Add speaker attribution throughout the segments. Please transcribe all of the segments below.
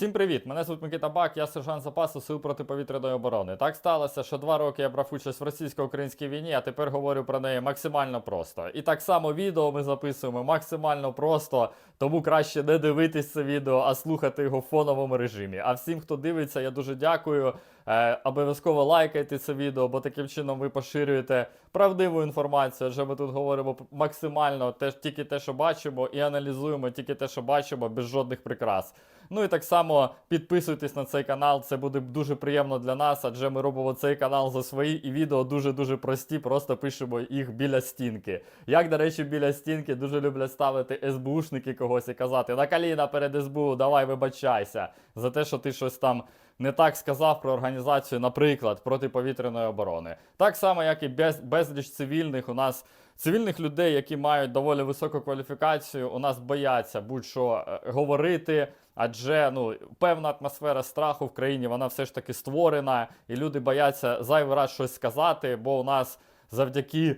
Speaker 1: Всім привіт! Мене звуть Микита Бак, я сержант запасу Сил протиповітряної оборони. Так сталося, що два роки я брав участь в російсько-українській війні, а тепер говорю про неї максимально просто. І так само відео ми записуємо максимально просто, тому краще не дивитись це відео, а слухати його в фоновому режимі. А всім, хто дивиться, я дуже дякую. Е, обов'язково лайкайте це відео, бо таким чином ви поширюєте правдиву інформацію. Адже ми тут говоримо максимально те, тільки те, що бачимо, і аналізуємо тільки те, що бачимо, без жодних прикрас. Ну і так само підписуйтесь на цей канал, це буде дуже приємно для нас, адже ми робимо цей канал за свої і відео дуже-дуже прості, просто пишемо їх біля стінки. Як, до речі, біля стінки дуже люблять ставити СБУшники когось і казати на коліна перед СБУ, давай вибачайся за те, що ти щось там не так сказав про організацію, наприклад, протиповітряної оборони. Так само, як і без, безліч цивільних у нас. Цивільних людей, які мають доволі високу кваліфікацію, у нас бояться будь-що е, говорити, адже ну певна атмосфера страху в країні вона все ж таки створена, і люди бояться зайвий раз щось сказати, бо у нас завдяки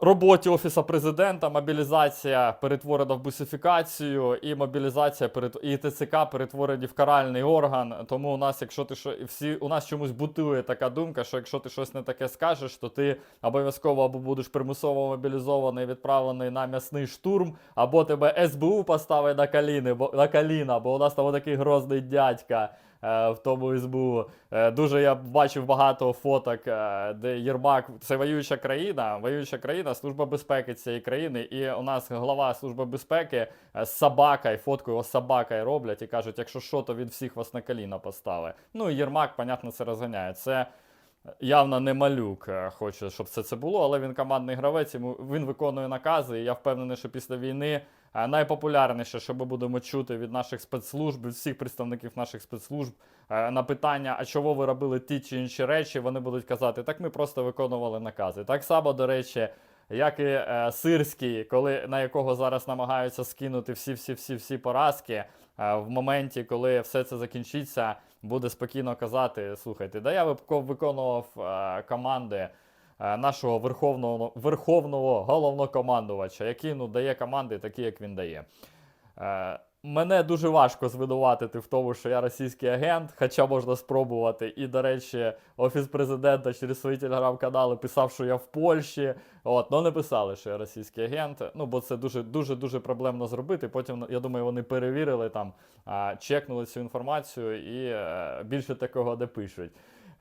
Speaker 1: роботі Офіса президента мобілізація перетворена в бусифікацію, і мобілізація і ТЦК перетворені в каральний орган. Тому у нас, якщо ти що всі у нас чомусь бутує така думка, що якщо ти щось не таке скажеш, то ти обов'язково або будеш примусово мобілізований, відправлений на м'ясний штурм, або тебе СБУ поставить на коліни, бо на коліна, бо у нас там такий грозний дядька. Е, В тому СБУ. Е, Дуже я бачив багато фоток, е, де Єрмак це воююча країна, воююча країна, служба безпеки цієї країни. І у нас глава служби безпеки з собакою, фотку його з собакою роблять і кажуть, якщо що, то він всіх вас на коліна поставить. Ну і Єрмак, понятно, це розганяє. Це явно не малюк хоче, щоб це це було, але він командний гравець, йому він виконує накази. І я впевнений, що після війни найпопулярніше, що ми будемо чути від наших спецслужб, від всіх представників наших спецслужб е, на питання, а чого ви робили ті чи інші речі, вони будуть казати, так ми просто виконували накази. Так само, до речі. Як і е, Сирський, коли на якого зараз намагаються скинути всі всі всі всі поразки, е, в моменті, коли все це закінчиться, буде спокійно казати: слухайте, да я виконував команди нашого верховного верховного головнокомандувача, який ну дає команди такі, як він дає. Е, Мене дуже важко звинуватити в тому, що я російський агент, хоча можна спробувати. І, до речі, офіс президента через свої телеграм-канали писав, що я в Польщі. От, ну не писали, що я російський агент. Ну, бо це дуже дуже дуже проблемно зробити. Потім, я думаю, вони перевірили там, чекнули цю інформацію і е, більше такого не пишуть.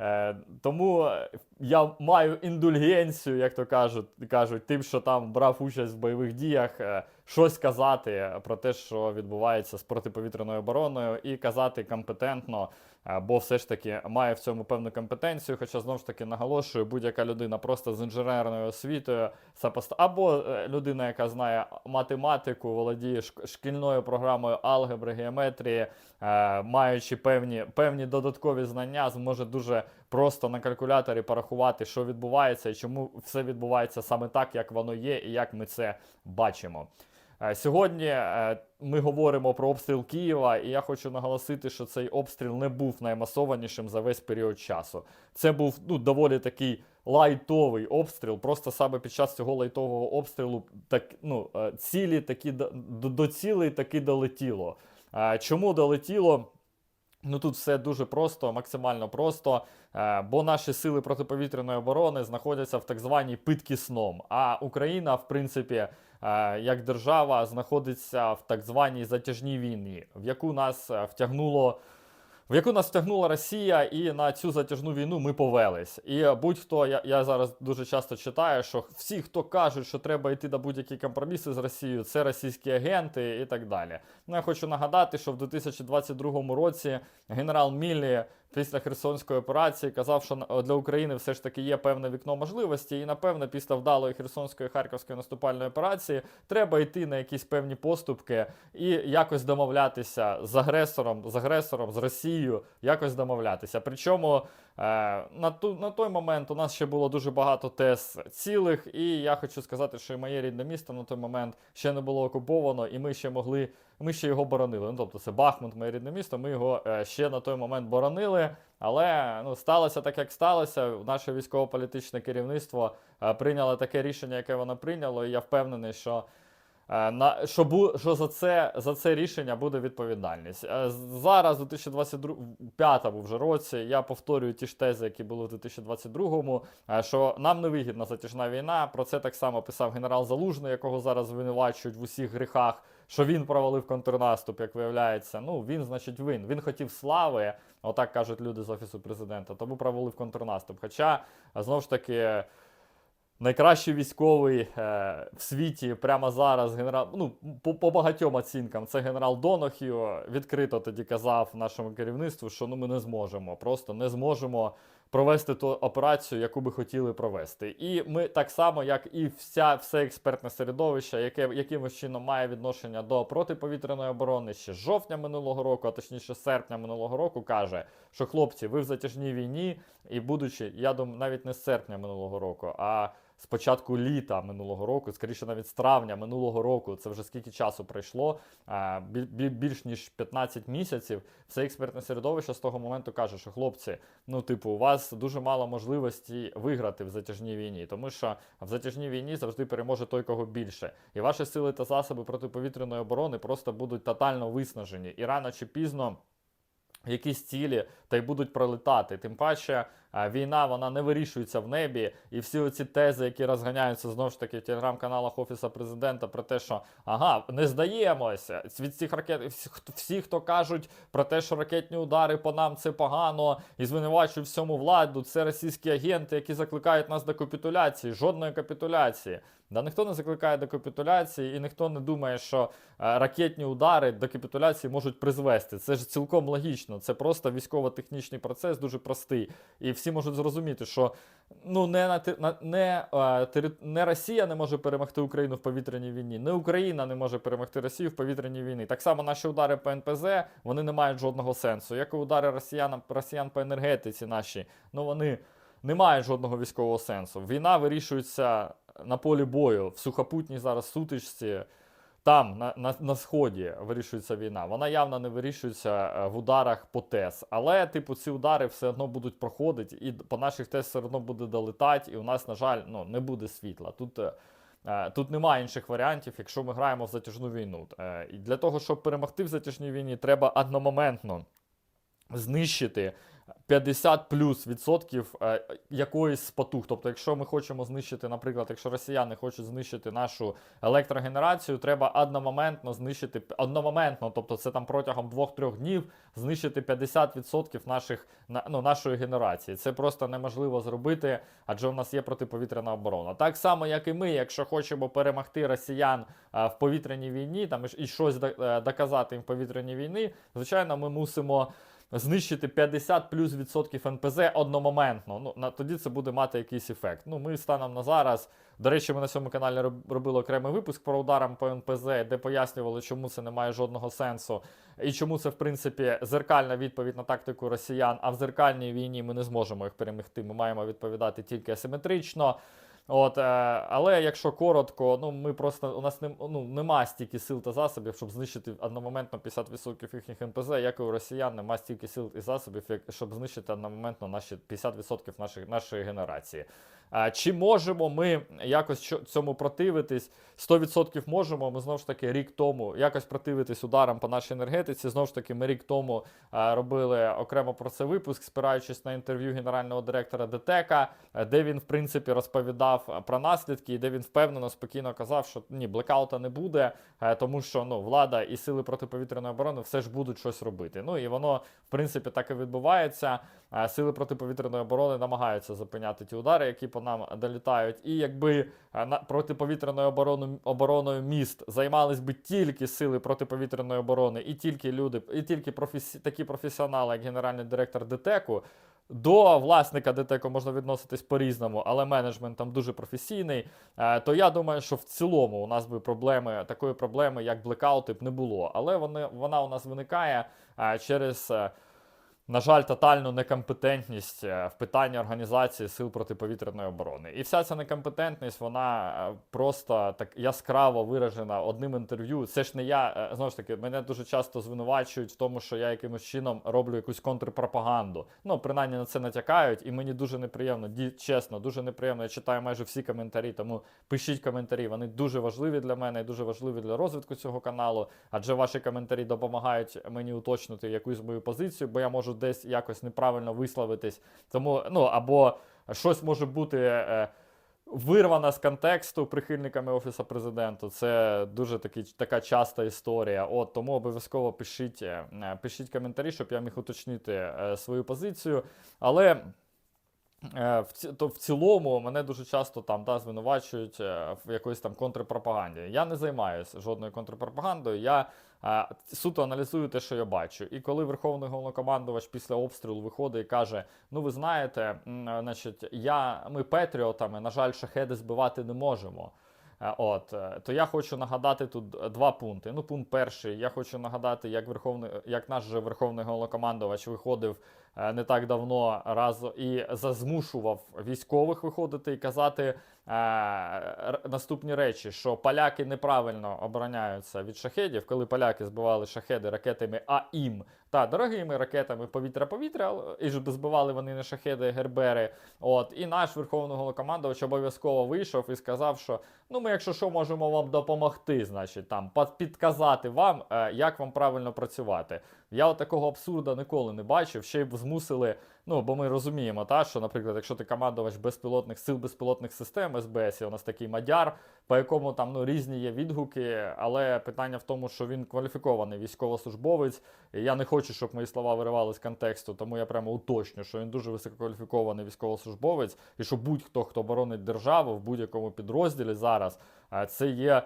Speaker 1: Е, тому я маю індульгенцію, як то кажуть, кажуть, тим, що там брав участь в бойових діях, е, щось казати про те, що відбувається з протиповітряною обороною, і казати компетентно, бо все ж таки має в цьому певну компетенцію. Хоча знову ж таки наголошую, будь-яка людина просто з інженерною освітою, або е, людина, яка знає математику, володіє шк- шкільною програмою алгебри, геометрії, е, маючи певні, певні додаткові знання, зможе дуже просто на калькуляторі порахувати, що відбувається і чому все відбувається саме так, як воно є, і як ми це бачимо. Е, Сьогодні е, ми говоримо про обстріл Києва, і я хочу наголосити, що цей обстріл не був наймасованішим за весь період часу. Це був ну, доволі такий лайтовий обстріл. Просто саме під час цього лайтового обстрілу так, ну, е, цілі такі до, до цілей таки долетіло. Чому долетіло? Ну тут все дуже просто, максимально просто, е, бо наші сили протиповітряної оборони знаходяться в так званій питці сном. А Україна, в принципі, е, як держава, знаходиться в так званій затяжній війні, в яку нас е, втягнуло. В яку нас втягнула Росія, і на цю затяжну війну ми повелись. І будь-хто, я, я зараз дуже часто читаю, що всі, хто кажуть, що треба йти на будь-які компроміси з Росією, це російські агенти і так далі. Ну я хочу нагадати, що в 2022 році генерал Міллі після Херсонської операції казав, що для України все ж таки є певне вікно можливості, і напевне, після вдалої Херсонської Харківської наступальної операції треба йти на якісь певні поступки і якось домовлятися з агресором, з агресором, з Росією, якось домовлятися. Причому е, на, ту, на той момент у нас ще було дуже багато тез цілих, і я хочу сказати, що моє рідне місто на той момент ще не було окуповано, і ми ще могли. Ми ще його боронили. Ну, тобто це Бахмут, моє рідне місто. Ми його е, ще на той момент боронили. Але ну, сталося так, як сталося. Наше військово-політичне керівництво е, прийняло таке рішення, яке воно прийняло. І я впевнений, що Е, На що, бу, що за це за це рішення буде відповідальність зараз, у 2025 вже році, я повторюю ті ж тези, які були в 2022-му, е, що нам не вигідна затяжна війна. Про це так само писав генерал Залужний, якого зараз звинувачують в усіх гріхах. Що він провалив контрнаступ, як виявляється. Ну він, значить, вин. Він хотів слави, отак кажуть люди з офісу президента, тому провалив контрнаступ. Хоча знову ж таки. Найкращий військовий е, в світі прямо зараз генерал. Ну по, по багатьом оцінкам, це генерал Донохіо. Відкрито тоді казав нашому керівництву, що ну ми не зможемо, просто не зможемо провести ту операцію, яку би хотіли провести. І ми так само, як і вся все експертне середовище, яке якимось чином має відношення до протиповітряної оборони ще жовтня минулого року, а точніше серпня минулого року, каже, що хлопці, ви в затяжній війні, і будучи, я думаю, навіть не з серпня минулого року, а з початку літа минулого року, скоріше навіть з травня минулого року, це вже скільки часу пройшло, бі- більш ніж 15 місяців. Все експертне середовище з того моменту каже, що хлопці, ну типу, у вас дуже мало можливості виграти в затяжній війні, тому що в затяжній війні завжди переможе той, кого більше. І ваші сили та засоби протиповітряної оборони просто будуть тотально виснажені. І рано чи пізно якісь цілі та й будуть пролетати. Тим паче війна вона не вирішується в небі, і всі оці тези, які розганяються знову ж таки в телеграм-каналах Офіса президента, про те, що ага, не здаємося від цих ракет, всі, хто кажуть про те, що ракетні удари по нам це погано, і звинувачують всьому владу, це російські агенти, які закликають нас до капітуляції. Жодної капітуляції. Да ніхто не закликає до капітуляції, і ніхто не думає, що е, ракетні удари до капітуляції можуть призвести. Це ж цілком логічно. Це просто військово-технічний процес, дуже простий. І всі можуть зрозуміти, що ну не на на не, е, не Росія не може перемогти Україну в повітряній війні, не Україна не може перемогти Росію в повітряній війні. Так само наші удари по НПЗ вони не мають жодного сенсу. Як і удари росіян, росіян по енергетиці наші, ну вони не мають жодного військового сенсу. Війна вирішується на полі бою, в сухопутній зараз сутичці. Там, на, на, на сході, вирішується війна. Вона явно не вирішується е, в ударах по ТЕС. Але, типу, ці удари все одно будуть проходити, і по наших ТЕС все одно буде долетати, і у нас, на жаль, ну, не буде світла. Тут, е, е, тут немає інших варіантів, якщо ми граємо в затяжну війну. І для того, щоб перемогти в затяжній війні, треба одномоментно знищити 50 плюс відсотків е, якоїсь потуг. Тобто, якщо ми хочемо знищити, наприклад, якщо росіяни хочуть знищити нашу електрогенерацію, треба одномоментно знищити одномоментно, тобто це там протягом 2-3 днів знищити 50% наших на- ну, нашої генерації. Це просто неможливо зробити, адже у нас є протиповітряна оборона. Так само, як і ми, якщо хочемо перемогти росіян в повітряній війні, там і щось е, доказати їм в повітряній війні, звичайно, ми мусимо знищити 50 плюс відсотків НПЗ одномоментно. Ну, на, тоді це буде мати якийсь ефект. Ну, ми станом на зараз. До речі, ми на цьому каналі робили окремий випуск про ударам по НПЗ, де пояснювали, чому це не має жодного сенсу, і чому це, в принципі, зеркальна відповідь на тактику росіян. А в зеркальній війні ми не зможемо їх перемогти. Ми маємо відповідати тільки асиметрично. От, е, але якщо коротко, ну ми просто у нас не, ну, нема стільки сил та засобів, щоб знищити одномоментно 50% їхніх НПЗ, як і у росіян нема стільки сил і засобів, як, щоб знищити одномоментно наші 50% нашої, нашої генерації. Чи можемо ми якось цьому противитись? 100% можемо. Ми знову ж таки рік тому якось противитись ударам по нашій енергетиці. Знову ж таки, ми рік тому робили окремо про це випуск, спираючись на інтерв'ю генерального директора ДТЕКа, де він, в принципі, розповідав про наслідки, і де він впевнено, спокійно казав, що ні, блекаута не буде, тому що ну, влада і сили протиповітряної оборони все ж будуть щось робити. Ну і воно, в принципі, так і відбувається. Е, Сили протиповітряної оборони намагаються зупиняти ті удари, які по нам долітають. І якби е, протиповітряною обороною, обороною міст займались би тільки сили протиповітряної оборони, і тільки люди, і тільки професі... такі професіонали, як генеральний директор ДТЕКу, до власника ДТЕКу можна відноситись по-різному, але менеджмент там дуже професійний. Е, То я думаю, що в цілому у нас би проблеми, такої проблеми, як блекаути, б не було. Але вони, вона у нас виникає через. На жаль, тотальну некомпетентність е, в питанні організації сил протиповітряної оборони. І вся ця некомпетентність, вона е, просто так яскраво виражена одним інтерв'ю. Це ж не я, е, знову ж таки, мене дуже часто звинувачують в тому, що я якимось чином роблю якусь контрпропаганду. Ну, принаймні на це натякають, і мені дуже неприємно, ді, чесно, дуже неприємно. Я читаю майже всі коментарі, тому пишіть коментарі. Вони дуже важливі для мене і дуже важливі для розвитку цього каналу. Адже ваші коментарі допомагають мені уточнити якусь мою позицію, бо я можу десь якось неправильно висловитись. Тому, ну або щось може бути. Е, Вирвана з контексту прихильниками офісу президенту. Це дуже такі, така часта історія. От тому обов'язково пишіть, е, пишіть коментарі, щоб я міг уточнити е, свою позицію. Але то в цілому мене дуже часто там да, звинувачують е, в якоїсь там контрпропаганді. Я не займаюся жодною контрпропагандою. Я а, суто аналізую те, що я бачу. І коли верховний головнокомандувач після обстрілу виходить і каже: Ну, ви знаєте, е, значить, я, ми патріотами, на жаль, шахеди збивати не можемо. Е, От, е, то я хочу нагадати тут два пункти. Ну, пункт перший, я хочу нагадати, як верховний, як наш же верховний головнокомандувач виходив е, не так давно раз і зазмушував військових виходити і казати наступні речі, що поляки неправильно обороняються від шахедів, коли поляки збивали шахеди ракетами АІМ та дорогими ракетами повітря-повітря, і ж збивали вони не шахеди, гербери. От і наш верховний головнокомандувач обов'язково вийшов і сказав, що ну ми, якщо що, можемо вам допомогти, значить там підказати вам, е, як вам правильно працювати. Я от такого абсурда ніколи не бачив. Ще й змусили. Ну, бо ми розуміємо, та, що, наприклад, якщо ти командувач безпілотних сил безпілотних систем СБС, і у нас такий мадяр, по якому там ну, різні є відгуки, але питання в тому, що він кваліфікований військовослужбовець. І я не хочу, щоб мої слова виривали з контексту, тому я прямо уточню, що він дуже висококваліфікований військовослужбовець, і що будь-хто, хто боронить державу в будь-якому підрозділі зараз, е, це є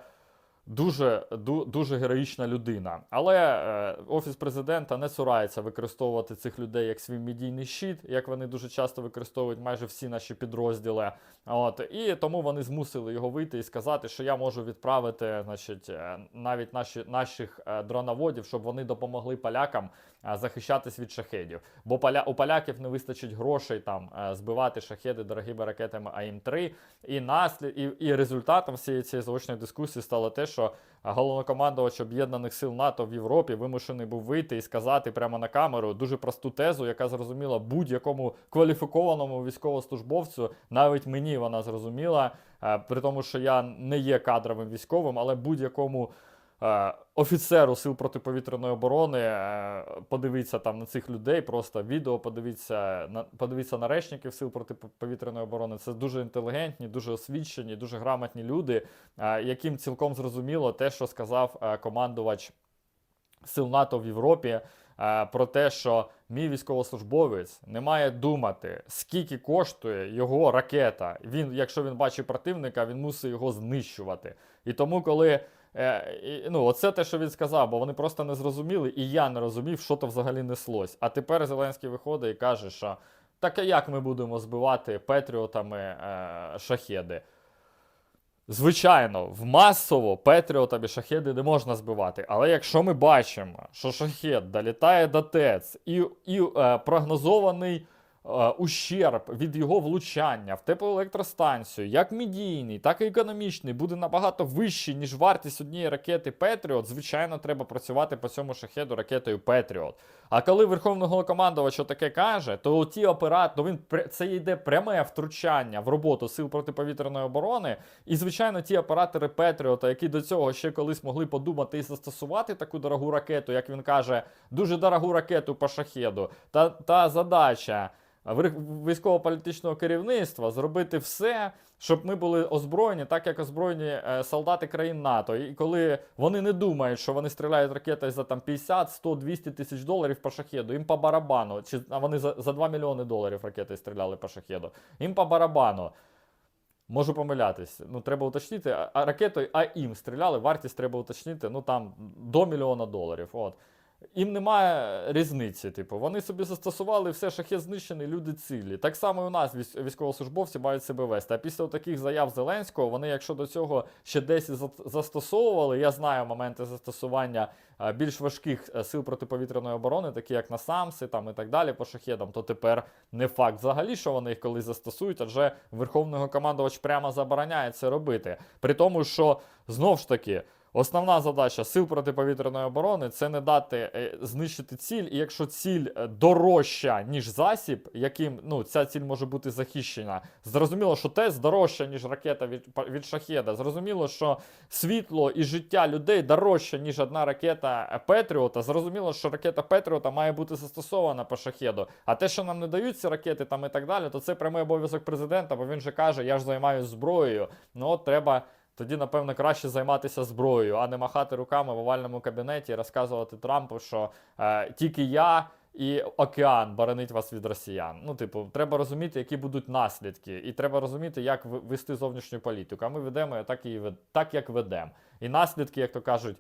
Speaker 1: дуже, ду, дуже героїчна людина. Але е, офіс президента не цурається використовувати цих людей як свій медійний щит, як вони дуже часто використовують майже всі наші підрозділи. От і тому вони змусили його вийти і сказати, що я можу відправити, значить, е, навіть наші наших е, дроноводів, щоб вони допомогли полякам захищатись від шахедів. Бо поля у поляків не вистачить грошей там е, збивати шахеди дорогими ракетами АІМ-3. І наслід, і, і результатом всієї цієї заочної дискусії стало те, що головнокомандувач об'єднаних сил НАТО в Європі вимушений був вийти і сказати прямо на камеру дуже просту тезу, яка зрозуміла будь-якому кваліфікованому військовослужбовцю, навіть мені вона зрозуміла, е, при тому, що я не є кадровим військовим, але будь-якому. Е, Офіцеру сил протиповітряної оборони, е, подивіться там на цих людей, просто відео подивіться на подивіться на речників сил протиповітряної оборони. Це дуже інтелігентні, дуже освічені, дуже грамотні люди, е, яким цілком зрозуміло те, що сказав командувач сил НАТО в Європі. Про те, що мій військовослужбовець не має думати, скільки коштує його ракета. Він, якщо він бачить противника, він мусить його знищувати. І тому, коли ну, оце те, що він сказав, бо вони просто не зрозуміли, і я не розумів, що то взагалі неслось. А тепер Зеленський виходить і каже, що так а як ми будемо збивати патріотами е, шахеди? Звичайно, в масово патріотами шахеди не можна збивати. Але якщо ми бачимо, що шахет долітає до ТЕЦ і, і е, прогнозований е, ущерб від його влучання в теплоелектростанцію, як медійний, так і економічний, буде набагато вищий, ніж вартість однієї ракети Петріот, звичайно, треба працювати по цьому шахеду ракетою Петріот. А коли Верховний головнокомандувач таке каже, то ті оператори, ну він це йде пряме втручання в роботу сил протиповітряної оборони. І, звичайно, ті оператори Петріота, які до цього ще колись могли подумати і застосувати таку дорогу ракету, як він каже, дуже дорогу ракету по шахеду. Та, та задача військово-політичного керівництва зробити все, щоб ми були озброєні, так як озброєні е, солдати країн НАТО. І коли вони не думають, що вони стріляють ракетою за там 50, 100, 200 тисяч доларів по шахеду, їм по барабану, чи а вони за, за 2 мільйони доларів ракети стріляли по шахеду. Їм по барабану. Можу помилятись. Ну, треба уточнити. А- А ракетою АІМ стріляли, вартість треба уточнити, ну там до мільйона доларів. От. Їм немає різниці. Типу, вони собі застосували все, шахет знищений, люди цілі. Так само і у нас військ- військовослужбовці мають себе вести. А після таких заяв Зеленського, вони, якщо до цього ще десь за- застосовували, я знаю моменти застосування більш важких е, сил протиповітряної оборони, такі як насамси там і так далі по шахедам, то тепер не факт взагалі, що вони їх колись застосують, адже верховного командувач прямо забороняє це робити. При тому, що знов ж таки. Основна задача сил протиповітряної оборони це не дати е, знищити ціль, і якщо ціль е, дорожча, ніж засіб, яким ну, ця ціль може бути захищена, зрозуміло, що тест дорожча, ніж ракета від, від шахеда. Зрозуміло, що світло і життя людей дорожче, ніж одна ракета Петріота. Зрозуміло, що ракета Петріота має бути застосована по шахеду. А те, що нам не дають ці ракети там і так далі, то це прямий обов'язок президента, бо він же каже, я ж займаюся зброєю. Ну от треба. Тоді, напевно, краще займатися зброєю, а не махати руками в овальному кабінеті і розказувати Трампу, що е, тільки я і океан боронить вас від росіян. Ну, типу, треба розуміти, які будуть наслідки, і треба розуміти, як вести зовнішню політику. А ми ведемо так, і так як ведемо. І наслідки, як то кажуть,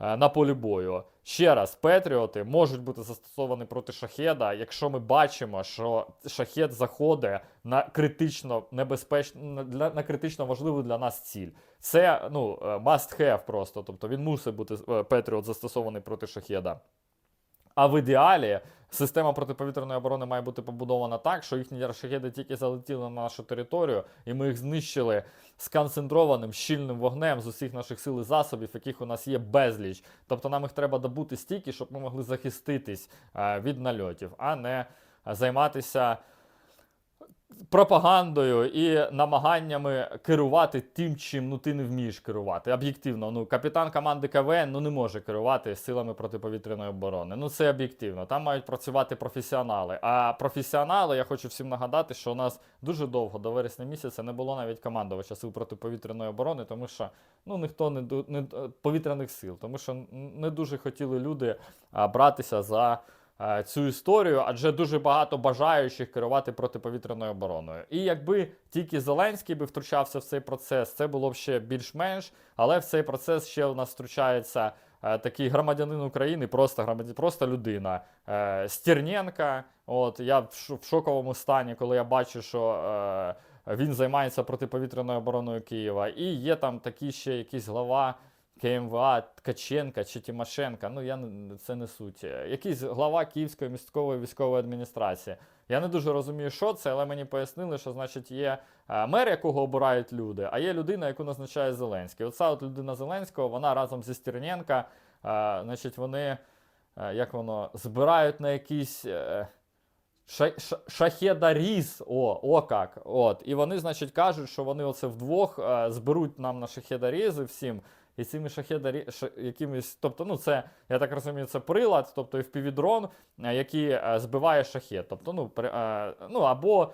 Speaker 1: на полі бою. Ще раз, Петріоти можуть бути застосовані проти шахеда, якщо ми бачимо, що шахед заходить на критично небезпечну для на критично важливу для нас ціль. Це ну е, must have просто. Тобто він мусить бути е, Петріот застосований проти шахеда. А в ідеалі система протиповітряної оборони має бути побудована так, що їхні шахеди тільки залетіли на нашу територію, і ми їх знищили сконцентрованим щільним вогнем з усіх наших сил і засобів, яких у нас є безліч. Тобто нам їх треба добути стільки, щоб ми могли захиститись е, від нальотів, а не займатися пропагандою і намаганнями керувати тим, чим ну ти не вмієш керувати. Об'єктивно, ну капітан команди КВН ну не може керувати силами протиповітряної оборони. Ну це об'єктивно. Там мають працювати професіонали. А професіонали, я хочу всім нагадати, що у нас дуже довго до вересня місяця не було навіть командувача сил протиповітряної оборони, тому що ну ніхто не, не повітряних сил, тому що не дуже хотіли люди братися за е, цю історію, адже дуже багато бажаючих керувати протиповітряною обороною. І якби тільки Зеленський би втручався в цей процес, це було б ще більш-менш, але в цей процес ще у нас втручається. е, Такий громадянин України, просто громадян, просто людина. Е, Стерненка. От я в шоковому стані, коли я бачу, що е, він займається протиповітряною обороною Києва. І є там такий ще якийсь глава КМВА Ткаченка чи Тимошенка, ну я це не суть. Якийсь глава Київської міської військової адміністрації. Я не дуже розумію, що це, але мені пояснили, що значить є е, мер, якого обирають люди, а є людина, яку назначає Зеленський. Оця от людина Зеленського, вона разом зі Стерненка, е, значить, вони е, як воно збирають на ша- Шахедаріз, о, о как. От. І вони, значить, кажуть, що вони оце вдвох зберуть нам на шахедарізи всім. І цими шахедарі, ша, якимись, тобто, ну це, я так розумію, це прилад, тобто FPV-дрон, е, який е, збиває шахет. Тобто, ну, при, е, ну або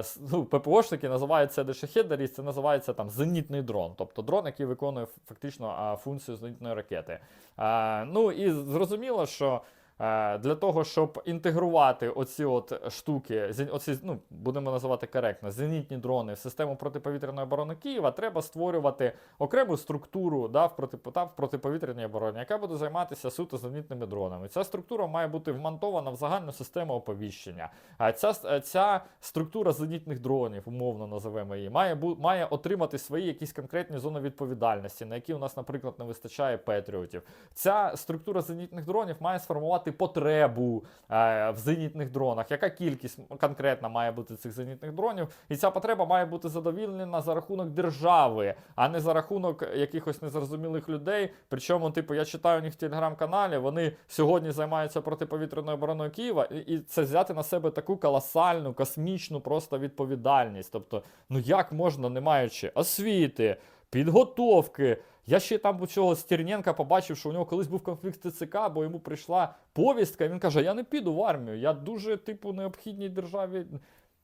Speaker 1: с- ну, ППОшники називають це не шахедарі, це називається там зенітний дрон. Тобто дрон, який виконує фактично функцію зенітної ракети. Е, ну і зрозуміло, що. Е, Для того, щоб інтегрувати оці от штуки, оці, ну, будемо називати коректно, зенітні дрони в систему протиповітряної оборони Києва, треба створювати окрему структуру да, в, проти, та, в протиповітряній обороні, яка буде займатися суто зенітними дронами. Ця структура має бути вмонтована в загальну систему оповіщення. А ця, е, ця структура зенітних дронів, умовно називаємо її, має, бу, має отримати свої якісь конкретні зони відповідальності, на які у нас, наприклад, не вистачає патріотів. Ця структура зенітних дронів має сформувати потребу е, в зенітних дронах. Яка кількість конкретна має бути цих зенітних дронів? І ця потреба має бути задовільнена за рахунок держави, а не за рахунок якихось незрозумілих людей. Причому, типу, я читаю у них в телеграм-каналі, вони сьогодні займаються протиповітряною обороною Києва, і це взяти на себе таку колосальну, космічну просто відповідальність. Тобто, ну як можна, не маючи освіти, підготовки. Я ще там у цього Стерненка побачив, що у нього колись був конфлікт з ТЦК, бо йому прийшла повістка, він каже: Я не піду в армію, я дуже, типу, необхідній державі.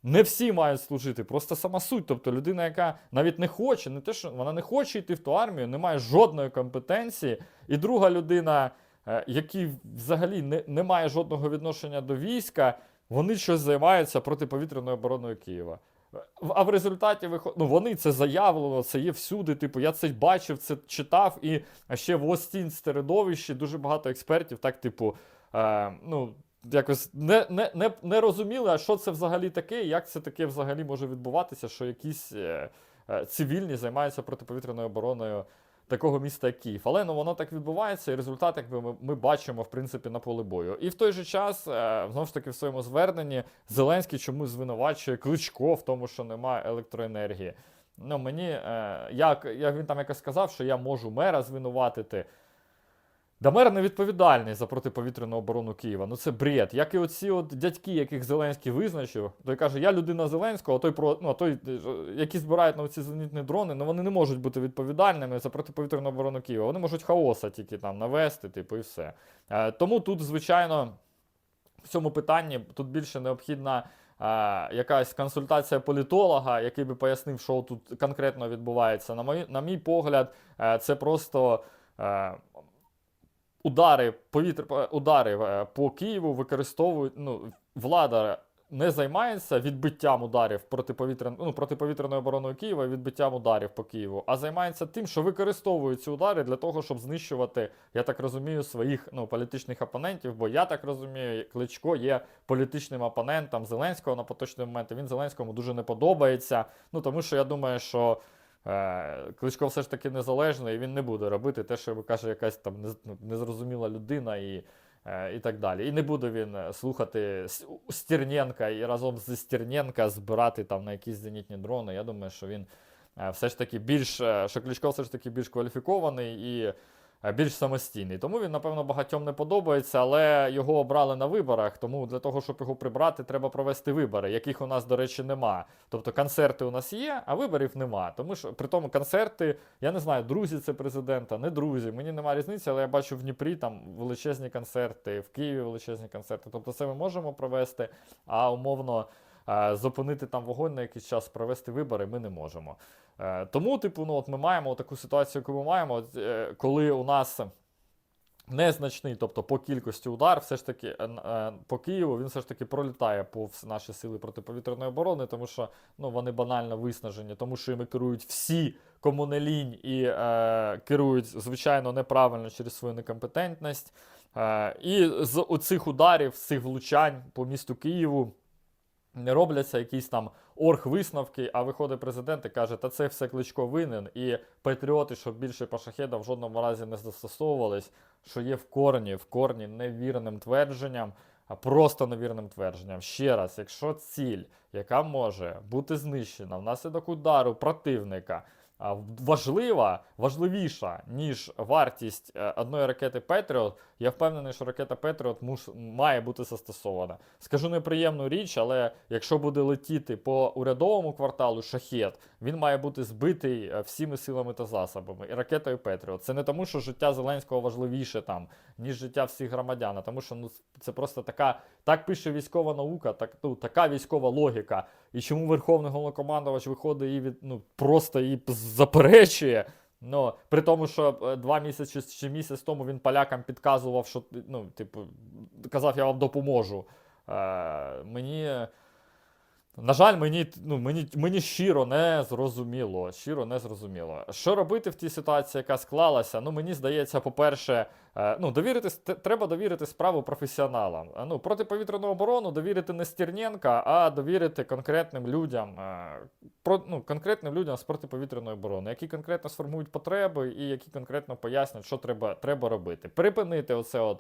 Speaker 1: Не всі мають служити, просто сама суть. Тобто людина, яка навіть не хоче, не те, що вона не хоче йти в ту армію, не має жодної компетенції. І друга людина, е, який взагалі не, не має жодного відношення до війська, вони щось займаються протиповітряною обороною Києва. А в результаті виход... ну, вони це заявлено, це є всюди. Типу, я це бачив, це читав, і ще в Остін середовищі дуже багато експертів, так, типу, е, ну, якось не, не, не, не розуміли, а що це взагалі таке, і як це таке взагалі може відбуватися, що якісь е, е, цивільні займаються протиповітряною обороною такого міста, як Київ. Але ну, воно так відбувається, і результат, якби ми, ми бачимо, в принципі, на полі бою. І в той же час, е, знову ж таки, в своєму зверненні Зеленський чомусь звинувачує Кличко в тому, що немає електроенергії. Ну, мені, е, як, як він там якось сказав, що я можу мера звинуватити. Да мер не відповідальний за протиповітряну оборону Києва. Ну це бред. Як і оці от дядьки, яких Зеленський визначив, той каже, я людина Зеленського, а той про ну, а той, е, які збирають на ці зенітні дрони, ну вони не можуть бути відповідальними за протиповітряну оборону Києва. Вони можуть хаоса тільки там навести, типу, і все. Е, тому тут, звичайно, в цьому питанні тут більше необхідна е, якась консультація політолога, який би пояснив, що тут конкретно відбувається. На мій, на мій погляд, е, це просто. Е, Удари повітря удари е, по Києву використовують. Ну, влада не займається відбиттям ударів протиповітрян... ну, протиповітряною обороною Києва, відбиттям ударів по Києву, а займається тим, що використовують ці удари для того, щоб знищувати, я так розумію, своїх ну, політичних опонентів. Бо я так розумію, Кличко є політичним опонентом Зеленського на поточний момент. Він Зеленському дуже не подобається. Ну тому що я думаю, що. Е, Кличко все ж таки незалежний, і він не буде робити те, що каже якась там ну, незрозуміла людина і, е, і так далі. І не буде він е, слухати Стірненка і разом з Стірненка збирати там на якісь зенітні дрони. Я думаю, що він все ж таки більш що Кличко все ж таки більш кваліфікований і більш самостійний. Тому він, напевно, багатьом не подобається, але його обрали на виборах. Тому для того, щоб його прибрати, треба провести вибори, яких у нас, до речі, нема. Тобто концерти у нас є, а виборів нема. Тому що при тому концерти, я не знаю, друзі це президента, не друзі. Мені немає різниці, але я бачу в Дніпрі там величезні концерти, в Києві величезні концерти. Тобто це ми можемо провести, а умовно. е, Зупинити там вогонь на якийсь час, провести вибори ми не можемо. Е, Тому, типу, ну от ми маємо таку ситуацію, яку ми маємо, е, коли у нас незначний, тобто по кількості удар, все ж таки е, по Києву він все ж таки пролітає повз наші сили протиповітряної оборони, тому що ну, вони банально виснажені, тому що іми керують всі, кому і е, керують, звичайно, неправильно через свою некомпетентність. Е, і з оцих ударів, з цих влучань по місту Києву робляться якісь там орг-висновки, а виходить президент і каже, та це все кличко винен, і патріоти, щоб більше пашахеда в жодному разі не застосовувались, що є в корні, в корні невірним твердженням, а просто невірним твердженням. Ще раз, якщо ціль, яка може бути знищена внаслідок удару противника, важлива, важливіша, ніж вартість е, одної ракети Петріот, я впевнений, що ракета Петріот має бути застосована. Скажу неприємну річ, але якщо буде летіти по урядовому кварталу шахет, він має бути збитий е, всіми силами та засобами. І ракетою Петріот. Це не тому, що життя Зеленського важливіше там, ніж життя всіх громадян, а тому що ну, це просто така, так пише військова наука, так, ну, така військова логіка. І чому Верховний головнокомандувач виходить і від, ну, просто її заперечує. Ну, при тому, що е, два місяці чи місяць тому він полякам підказував, що ну, типу, казав, я вам допоможу. Е, мені. На жаль, мені, ну, мені, мені щиро не зрозуміло. Щиро не зрозуміло. Що робити в тій ситуації, яка склалася? Ну, мені здається, по-перше, е, ну, довірити, т- треба довірити справу професіоналам. Е, Ну, протиповітряну оборону довірити не Стерненка, а довірити конкретним людям, е, про, ну, конкретним людям з протиповітряної оборони, які конкретно сформують потреби і які конкретно пояснять, що треба, треба робити. Припинити оце от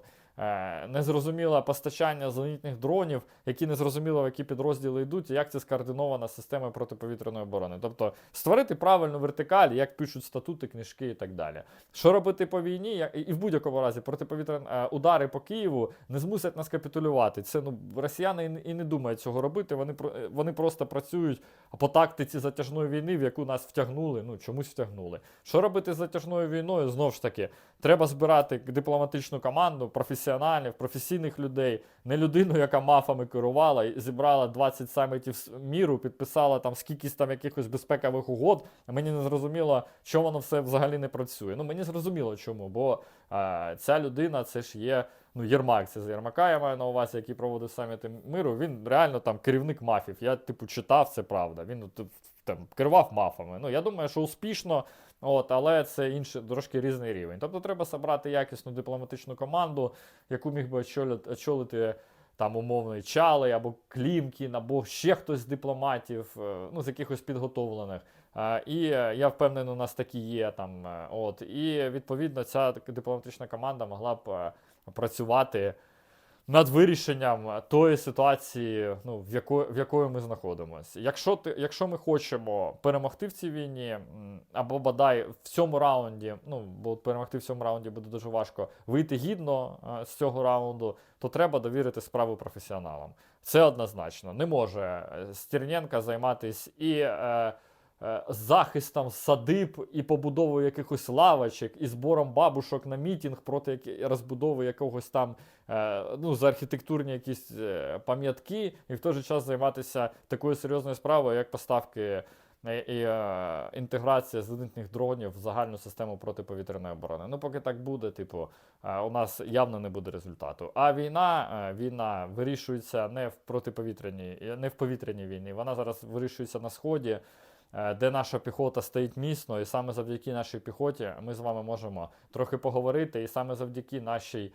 Speaker 1: незрозуміле постачання зенітних дронів, які незрозуміло в які підрозділи йдуть, і як це скоординовано з системою протиповітряної оборони. Тобто створити правильну вертикаль, як пишуть статути, книжки і так далі. Що робити по війні? І в будь-якому разі протиповітряні е, удари по Києву не змусять нас капітулювати. Це ну росіяни і не- думають цього робити. Вони е, вони просто працюють по тактиці затяжної війни, в яку нас втягнули. Ну чомусь втягнули. Що робити з затяжною війною? Знову ж таки, треба збирати дипломатичну команду професіоналів, професійних людей, не людину, яка мафами керувала і зібрала 20 самітів міру, підписала там скількись там якихось безпекових угод. Мені не зрозуміло, чому воно все взагалі не працює. Ну мені зрозуміло чому, бо е, ця людина це ж є ну, Єрмак, це з Єрмака, я маю на увазі, який проводив саміти миру, він реально там керівник мафів. Я, типу, читав, це правда. Він там, керував мафами. Ну, я думаю, що успішно, от, але це інший, трошки різний рівень. Тобто треба зібрати якісну дипломатичну команду, яку міг би очолити, там умовний Чалий або Клімкін, або ще хтось з дипломатів, е, ну, з якихось підготовлених. Е, І е, я впевнений, у нас такі є там. От, і відповідно ця дипломатична команда могла б працювати над вирішенням тої ситуації, ну, в, яко, в якої ми знаходимося. Якщо, ти, якщо ми хочемо перемогти в цій війні, або бодай в цьому раунді, ну, бо перемогти в цьому раунді буде дуже важко, вийти гідно е, з цього раунду, то треба довірити справу професіоналам. Це однозначно. Не може е, Стерненка займатися і. Е, захистом садиб і побудовою якихось лавочок, і збором бабушок на мітінг проти розбудови якогось там е, ну, за архітектурні якісь е, пам'ятки, і в той же час займатися такою серйозною справою, як поставки е, і е, інтеграція зенітних дронів в загальну систему протиповітряної оборони. Ну, поки так буде, типу, е, у нас явно не буде результату. А війна, е, війна вирішується не в протиповітряній, е, не в повітряній війні. Вона зараз вирішується на сході е, де наша піхота стоїть міцно, і саме завдяки нашій піхоті ми з вами можемо трохи поговорити, і саме завдяки нашій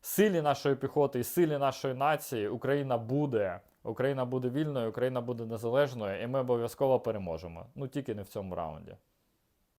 Speaker 1: силі нашої піхоти і силі нашої нації Україна буде. Україна буде вільною, Україна буде незалежною, і ми обов'язково переможемо. Ну тільки не в цьому раунді.